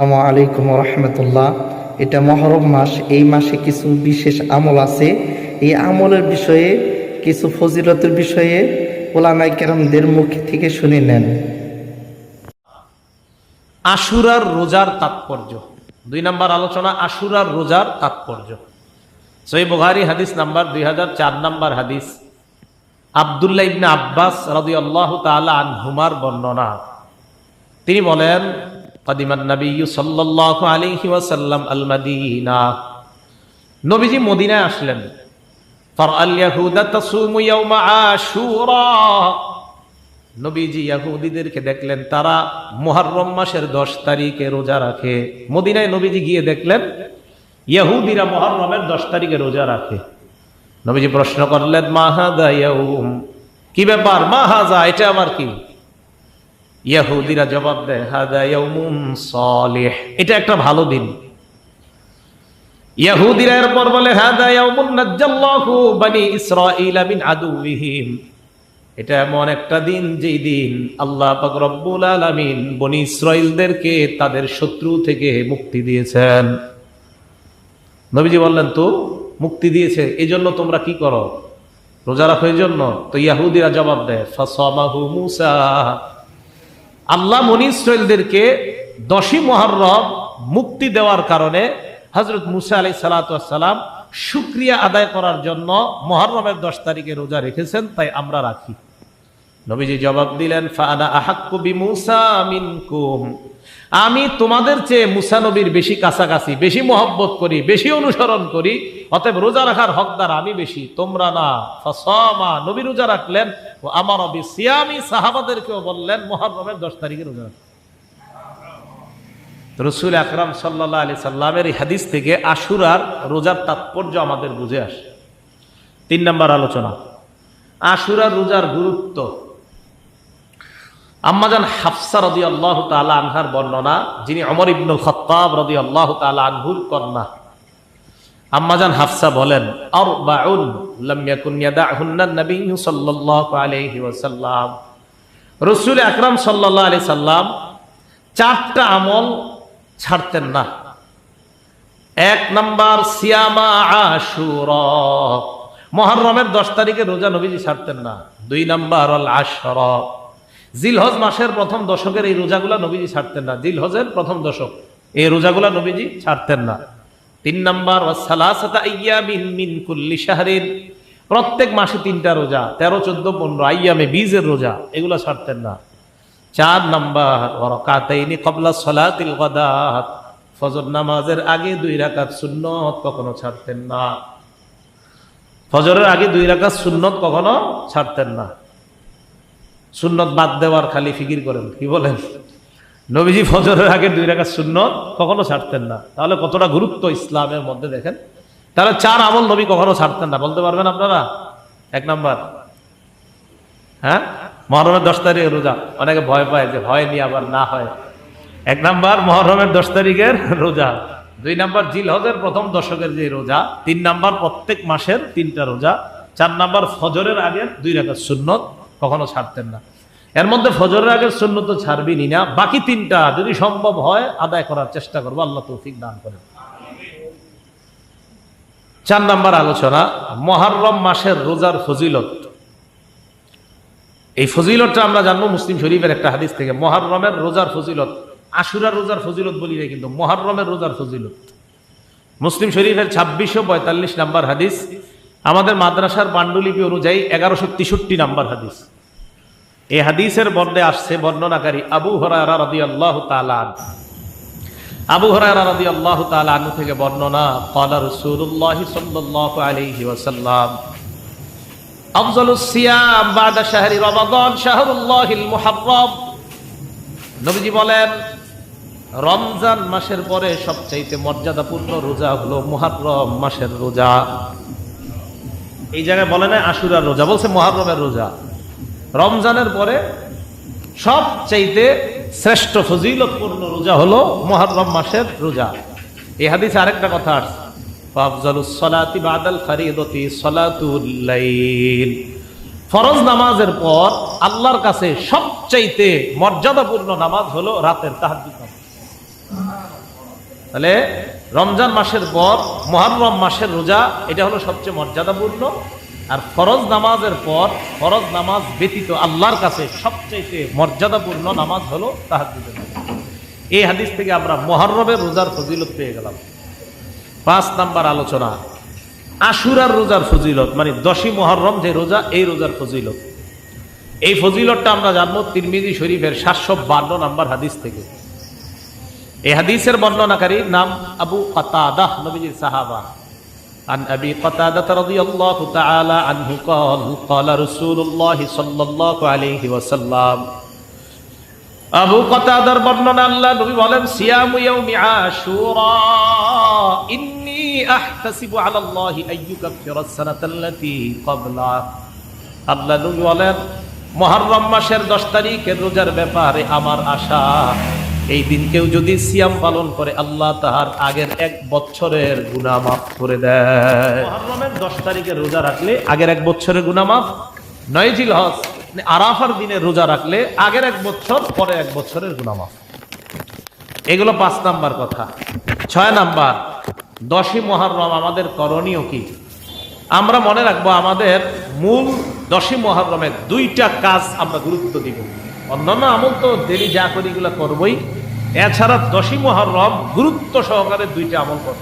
আসসালামু আলাইকুম রহমতুল্লাহ। এটা মহরম মাস, এই মাসে কিছু বিশেষ আমল আছে। এই আমলের বিষয়ে, কিছু ফজিলতের বিষয়ে ওলামাই কেরামদের মুখ থেকে শুনে নেন। আশুরার রোজার তাৎপর্য। দুই নাম্বার আলোচনা, আশুরার রোজার তাৎপর্য। সই বুহারি হাদিস নাম্বার দুই হাজার চার নাম্বার হাদিস। আবদুল্লাহ ইবনে আব্বাস রাদি আল্লাহ তালা আনহুমার বর্ণনা। তিনি বলেন কদিমান নবী সাল্লাল্লাহু আলাইহি ওয়াসাল্লাম আল মাদিনা নবীজি মদিনায় আসলেন। ফারাল ইয়াহুদা তাসুমু ইয়াউমা আশুরা। নবীজি ইয়াহুদিদেরকে দেখলেন, তারা মুহররম মাসের দশ তারিখে রোজা রাখে। মদিনায় নবীজি গিয়ে দেখলেন, ইয়াহুদিরা মুহররমের দশ তারিখে রোজা রাখে। নবীজি প্রশ্ন করলেন মাহাদা ইয়াউম? কি ব্যাপার? মাহাজা এটা আমার কি? ইয়াহুদিরা জবাব দেয়, হাদা ইয়াউমুন সালিহ। এটা একটা ভালো দিন। ইয়াহুদিরা এরপর বলে, হাদা ইয়াউমুন নাজ্জাল্লাহু বানি ইসরাঈলা মিন আদুবিহিম এটা এমন একটা দিন, যেই দিন আল্লাহ পাক রব্বুল আলামিন বনি ইসরাইলদেরকে তাদের শত্রু থেকে মুক্তি দিয়েছেন। নবীজি বললেন, তো মুক্তি দিয়েছে এই জন্য তোমরা কি করো? রোজা রাখো এই জন্য তো ইয়াহুদিরা জবাব দেয় ফাসামাহু মুসা। আল্লাহ বনি ইসরাইলদেরকে দশই মহরম মুক্তি দেওয়ার কারণে হজরত মুসা আলি সালাতাম শুক্রিয়া আদায় করার জন্য মহরমের দশ তারিখে রোজা রেখেছেন, তাই আমরা রাখি। নবীজি জবাব দিলেন ফানা আহাক্কু মিনকুম। আমি তোমাদের চেয়ে মুসা নবীর বেশি কাছাকাছি, বেশি মহব্বত করি, বেশি অনুসরণ করি, অতএব রোজা রাখার হকদার আমি বেশি, তোমরা না। নবী রোজা রাখলেন ও আমার অবি সিয়ামি সাহাবাদেরকেও বললেন মহরমের দশ তারিখে রোজা রসুল আকরাম সাল্লাহ আলি সাল্লামের হাদিস থেকে আশুরার রোজার তাৎপর্য আমাদের বুঝে আসে। তিন নম্বর আলোচনা, আশুরার রোজার গুরুত্ব। আম্মাজান হাফসা রদি আল্লাহ তালা আনহার বর্ণনা, যিনি অমর ইবনুল খত্তাব রদি আল্লাহ তালা আনহুর কন্যা আম্মাজান হাফসা বলেন, আরবাউন লাম ইয়াকুন ইয়াদাহুন্না নবী সাল্লাল্লাহু আলাইহি ওয়াসাল্লাম। রাসূল আকরাম সাল্লাল্লাহু আলাইহি সাল্লাম চারটা আমল ছাড়তেন না। এক নাম্বার, সিয়ামা আশুরা। মহরমের দশ তারিখে রোজা নবীজি ছাড়তেন না। দুই নাম্বার অল আশর জিলহজ মাসের প্রথম দশকের এই রোজাগুলা নবীজি ছাড়তেন না। জিলহজের প্রথম দশক, এই রোজাগুলা নবীজি ছাড়তেন না। তিন নাম্বার শাহরিন। প্রত্যেক মাসে তিনটা রোজা, তেরো, চোদ্দ, পনেরো, আইয়ামে বীজের রোজা, এগুলা ছাড়তেন না। চার নাম্বার কবলা সলাতিল গদাত। ফজর নামাজের আগে দুই রাকাত সুন্নত কখনো ছাড়তেন না। ফজরের আগে দুই রাকাত সুন্নত কখনো ছাড়তেন না। সুন্নত বাদ দেওয়ার খালি ফিকির করেন, কি বলেন? নবীজি ফজরের আগে দুই রাকাত শূন্য কখনো ছাড়তেন না। তাহলে কতটা গুরুত্ব ইসলামের মধ্যে দেখেন? তাহলে চার আমল নবী কখনো ছাড়তেন না। বলতে পারবেন আপনারা? এক নাম্বার। হ্যাঁ? মহরমের দশ তারিখ রোজা। অনেকে ভয় পায় যে ভয় নিয়ে আবার না হয়। এক নাম্বার, মহরমের দশ তারিখের রোজা। দুই নাম্বার জিল হজের প্রথম দশকের যে রোজা। তিন নাম্বার, প্রত্যেক মাসের তিনটা রোজা। চার নাম্বার, ফজরের আগের দুই রেখার সুন্নত কখনো ছাড়তেন না। এর মধ্যে ফজরের আগের সুন্নত তো ছাড়বিনি না, বাকি তিনটা যদি সম্ভব হয় আদায় করার চেষ্টা করব, আল্লাহ তৌফিক দান করেন। চার নাম্বার আলোচনা, মহারম মাসের রোজার ফজিলত। এই ফজিলতটা আমরা জানব মুসলিম শরীফের একটা হাদিস থেকে, মহারমের রোজার ফজিলত, আশুরার রোজার ফজিলত বলি না কিন্তু মহারমের রোজার ফজিলত। মুসলিম শরীফের ছাব্বিশশো পঁয়তাল্লিশ নাম্বার হাদিস, আমাদের মাদ্রাসার পাণ্ডুলিপি অনুযায়ী এগারোশো তেষট্টি নাম্বার হাদিস। এই হাদিসের বর্ণে আসছে বর্ণনাকারী আবু তালান আবু আল্লাহ তালান থেকে বর্ণনা সাল্লাহ আলহি ওসাল্লাম বলেন, রমজান মাসের পরে সবচাইতে মর্যাদাপূর্ণ রোজা হলো মুহাররম মাসের রোজা। এই জায়গায় বলে না আশুরার রোজা, বলছে মুহাররমের রোজা। রমজানের পরে সবচাইতে শ্রেষ্ঠ ফজিলতপূর্ণ রোজা হলো মহারম মাসের রোজা। এই হাদিসে আরেকটা কথা আসছে ফরজ নামাজের পর আল্লাহর কাছে সবচাইতে মর্যাদাপূর্ণ নামাজ হলো রাতের তাহাজ্জুদ নামাজ। তাহলে রমজান মাসের পর মহারম মাসের রোজা, এটা হলো সবচেয়ে মর্যাদাপূর্ণ। আর ফরজ নামাজের পর ফরজ নামাজ ব্যতীত আল্লাহর কাছে সবচেয়ে মর্যাদাপূর্ণ নামাজ হলো তাহাজ্জুদের নামাজ। এই হাদিস থেকে আমরা মহরমের রোজার ফজিলত পেয়ে গেলাম। পাঁচ নাম্বার আলোচনা, আশুরার রোজার ফজিলত মানে দশই মহরম যে রোজা, এই রোজার ফজিলত। এই ফজিলতটা আমরা জানব তিরমিজি শরীফের সাতশো বান্ন নাম্বার হাদিস থেকে। এই হাদিসের বর্ণনাকারীর নাম আবু কাতাদাহ নবীজির সাহাবা। عن أبي قتادة رضي الله تعالى عنه قال قال رسول الله صلى الله عليه وسلم আবু কতাদার বর্ণনা আল্লাহ নবী বলেন সিয়ামু ইয়াউমি আশুরা ইন্নী আহতাসিবু আলা আল্লাহি আইয়ুকাফিরাস সানাতাল্লাতী ক্বাবলা আল্লাহ নবী বলেন মুহররম মাসের 10 তারিখের রোজার ব্যাপারে আমার আশা এই দিন কেউ যদি সিয়াম পালন করে আল্লাহ তাহার আগের এক বছরের গুনাহ মাফ করে দেয়। 10 তারিখের রোজা রাখলে আগের এক বছরের গুনাহ মাফ? নয় জিল হজ। মানে আরাফার দিনে রোজা রাখলে আগের এক বছর পরে এক বছরের গুনামাফ এগুলো পাঁচ নাম্বার কথা। ছয় নাম্বার দশই মহারম আমাদের করণীয় কি? আমরা মনে রাখব আমাদের মূল দশই মহারমের দুইটা কাজ আমরা গুরুত্ব দিব। অন্যান্য আমল তো দেরি যা করি এগুলো করবই। এছাড়া দশই মহারম গুরুত্ব সহকারে দুইটা আমল করব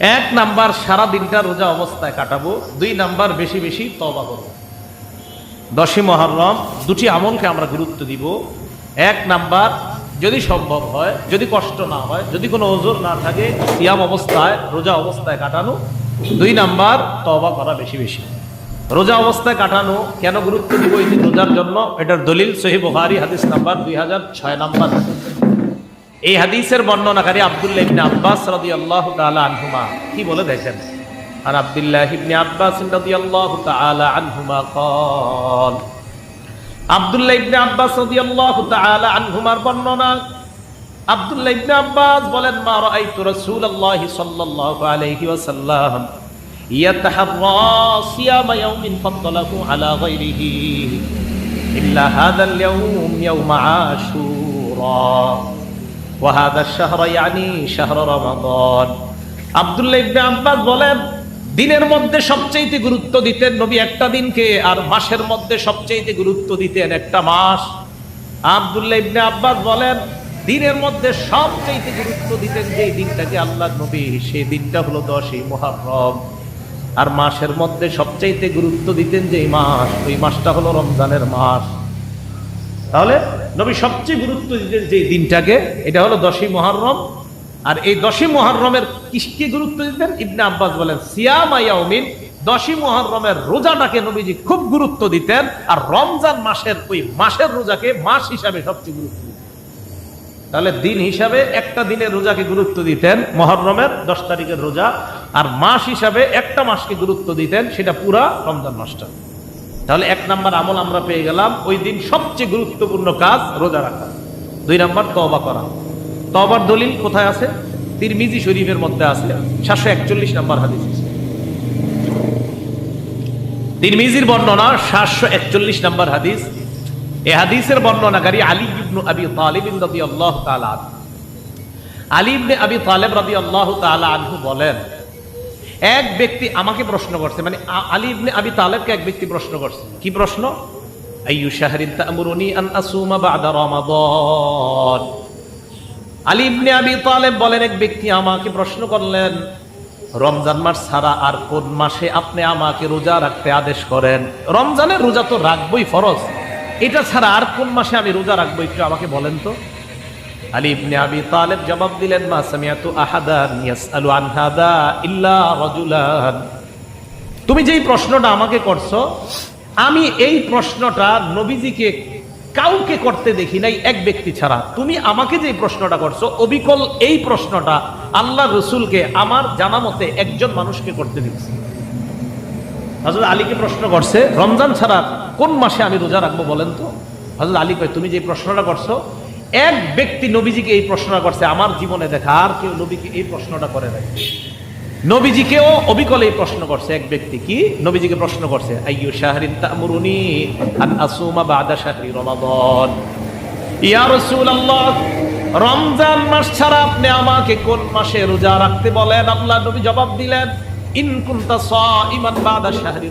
এক নাম্বার, সারা দিনটা রোজা অবস্থায় কাটাবো। দুই নাম্বার, বেশি বেশি তবা করব। দশই মহরম দুটি আমলকে আমরা গুরুত্ব দিব। এক নাম্বার, যদি সম্ভব হয়, যদি কষ্ট না হয়, যদি কোনো ওজোর না থাকে, সিয়াম অবস্থায়, রোজা অবস্থায় কাটানো। দুই নাম্বার তবা করা বেশি বেশি। রোজা অবস্থায় কাটানো কেন গুরুত্ব দিব এই রোজার জন্য? এটার দলিল সহি বুহারি হাদিস নাম্বার দুই হাজার ছয় নাম্বার। এই হাদিসের বর্ণনাকারী আবদুল্লাহ ইবনে আব্বাস রাদি আল্লাহ তালা আনহুমা। কি বলে দেখেন? আর আবদুল্লাহ ইবনে আব্বাস রাদি আল্লাহ তালা আনহুমা কল। আবদুল্লাহ ইবনে আব্বাস রাদি আল্লাহ তালা আনহুমার বর্ণনা। আবদুল্লাহ ইবনে আব্বাস বলেন, মা রাআইতু রাসূলুল্লাহি সাল্লাল্লাহু আলাইহি ওয়াসাল্লাম। ইবনে বলেন, দিনের মধ্যে সবচেয়ে গুরুত্ব দিতেন নবী একটা দিনকে, আর মাসের মধ্যে সবচেয়ে গুরুত্ব দিতেন একটা মাস। আব্দুল্লাহ ইবনে আব্বাস বলেন, দিনের মধ্যে সবচেয়ে গুরুত্ব দিতেন যে দিনটাকে আল্লাহ নবী, সেই দিনটা হলো দশই মুহররম। আর মাসের মধ্যে সবচাইতে গুরুত্ব দিতেন যে মাস, ওই মাসটা হলো রমজানের মাস। তাহলে নবী সবচেয়ে গুরুত্ব দিতেন যে দিনটাকে, এটা হলো দশই মহরম আর এই দশই মহরমের কিসকে গুরুত্ব দিতেন? ইবনে আব্বাস বলেন সিয়ামাইয়াউমিন দশই মহরমের রোজাটাকে নবীজি খুব গুরুত্ব দিতেন। আর রমজান মাসের ওই মাসের রোজাকে মাস হিসাবে সবচেয়ে গুরুত্ব তাহলে দিন হিসাবে একটা দিনের রোজাকে গুরুত্ব দিতেন, মহরমের দশ তারিখের রোজা, আর মাস হিসাবে একটা মাসকে গুরুত্ব দিতেন, সেটা পুরা রমজান মাসটা। তাহলে এক নাম্বার আমল আমরা পেয়ে গেলাম, ওই দিন সবচেয়ে গুরুত্বপূর্ণ কাজ রোজা রাখা। দুই নাম্বার তবা করা। তবার দলিল কোথায় আছে? তিরমিজি শরীফের মধ্যে আছে, সাতশো একচল্লিশ নাম্বার হাদিস। তিরমিজির বর্ণনা সাতশো একচল্লিশ নাম্বার হাদিস এ হাদিসের বর্ণনাকারী আলী ইবনু আবি তালিব রাদিয়াল্লাহু তাআলা আনহু। আলী ইবনে আবি তালেব তাআলা আনহু বলেন, এক ব্যক্তি আমাকে প্রশ্ন করছে মানে আলী ইবনে আবি তালেবকে এক ব্যক্তি প্রশ্ন করছে, কি প্রশ্ন? আইয়ু শাহরিন তা'মুরুনি আন আসুমা আলী ইবনে আবি তালেব বলেন, এক ব্যক্তি আমাকে প্রশ্ন করলেন, রমজান মাস ছাড়া আর কোন মাসে আপনি আমাকে রোজা রাখতে আদেশ করেন? রমজানের রোজা তো রাখবই ফরজ। এটা ছাড়া আর কোন মাসে আমি রোজা রাখব একটু আমাকে বলেন তো? আলী ইবনে আবি তালেব জবাব দিলেন, মা সামিয়াতু আহাদান ইয়াসআলু আন হাদা ইল্লা রাজুলান। তুমি যেই প্রশ্নটা আমাকে করছ, আমি এই প্রশ্নটা নবীজিকে কাউকে করতে দেখি নাই, এক ব্যক্তি ছাড়া। তুমি আমাকে যে প্রশ্নটা করছ, অবিকল এই প্রশ্নটা আল্লাহ রসুলকে আমার জানা মতে একজন মানুষকে করতে দিচ্ছি হজরত আলীকে প্রশ্ন করছে, রমজান ছাড়া কোন মাসে আমি রোজা রাখব বলেন তো? হজরত আলী কয়, তুমি যে প্রশ্নটা করছ, এক ব্যক্তি নবীজিকে এই প্রশ্নটা করছে, আমার জীবনে দেখা আর কেউ নবীকে এই প্রশ্নটা করে নাই। নবীজিকেও অবিকল এই প্রশ্ন করছে, এক ব্যক্তি কি? নবীজিকে প্রশ্ন করছে, আইয়ু শাহরিন তা'মুরুনি আন আসুমা বাদা শাহরি ইয়া রমজান মাস ছাড়া আপনি আমাকে কোন মাসে রোজা রাখতে বলেন? আল্লাহ নবী জবাব দিলেন ইন কুনতা সাইমান বাদা শাহরি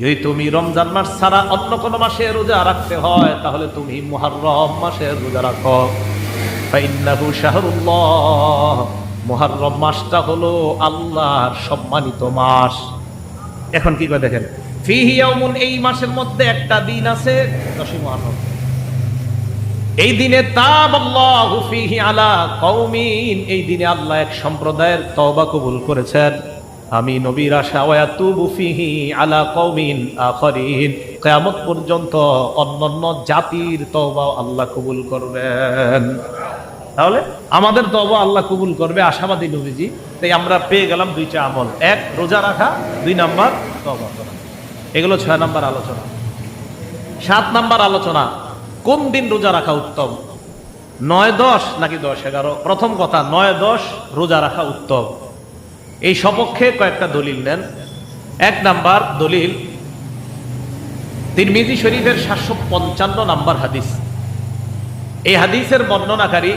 যদি তুমি রমজান মাস ছাড়া অন্য কোনো মাসে রোজা রাখতে হয়, তাহলে তুমি মুহাররম মাসে রোজা রাখো। ফাইন্নাহু শাহরুল্লাহ। মাসটা হলো আল্লাহর সম্মানিত মাস। এখন কি করে দেখেন? ফিহি এই মাসের মধ্যে একটা দিন আছে, দশই মুহররম। এই দিনে কওমিন, এই দিনে আল্লাহ এক সম্প্রদায়ের তওবা কবুল করেছেন। আমি নবীর আশা ওয়াতুবু ফিহি আলা কওমিন আখরিন। পর্যন্ত অন্যান্য জাতির তওবা আল্লাহ কবুল করবেন। তাহলে আমাদের তওবা আল্লাহ কবুল করবে আশাবাদী নবীজি। তাই আমরা পেয়ে গেলাম দুইটা আমল। এক, রোজা রাখা, দুই নাম্বার তওবা করা। এগুলো ছয় নাম্বার আলোচনা। সাত নাম্বার আলোচনা কোন দিন রোজা রাখা উত্তম? নয় দশ নাকি দশ এগারো? প্রথম কথা, নয় দশ রোজা রাখা উত্তম। এই সপক্ষে কয়েকটা দলিল নেন। এক নাম্বার দলিল, তিরমিজি শরীফের সাতশো পঞ্চান্ন নাম্বার হাদিস। এই হাদিসের বর্ণনাকারী